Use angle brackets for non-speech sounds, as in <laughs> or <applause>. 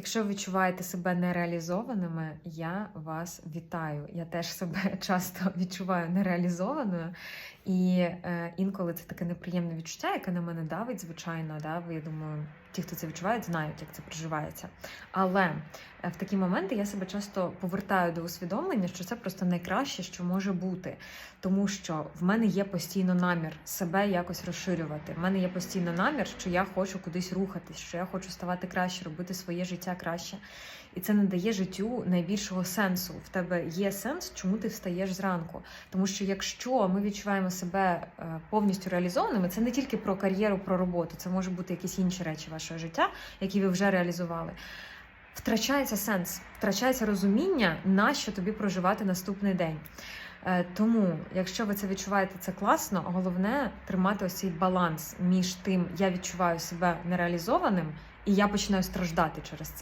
Якщо ви відчуваєте себе нереалізованими, я вас вітаю. Я теж себе <laughs> часто відчуваю нереалізованою, і е, інколи це таке неприємне відчуття, яке на мене давить, звичайно. Да? Я думаю, ті, хто це відчувають, знають, як це проживається. Але е, в такі моменти я себе часто повертаю до усвідомлення, що це просто найкраще, що може бути. Тому що в мене є постійно намір себе якось розширювати. В мене є постійно намір, що я хочу кудись рухатись, що я хочу ставати краще, робити своє життя краще. І це надає життю найбільшого сенсу. В тебе є сенс, чому ти встаєш зранку. Тому що якщо ми відчуваємо себе е, повністю реалізованими, це не тільки про кар'єру, про роботу, це може бути якісь інші речі вашого життя, які ви вже реалізували. Втрачається сенс, втрачається розуміння, на що тобі проживати наступний день. Е, Тому, якщо ви це відчуваєте, це класно. Головне тримати ось цей баланс між тим, я відчуваю себе нереалізованим, і я починаю страждати через це.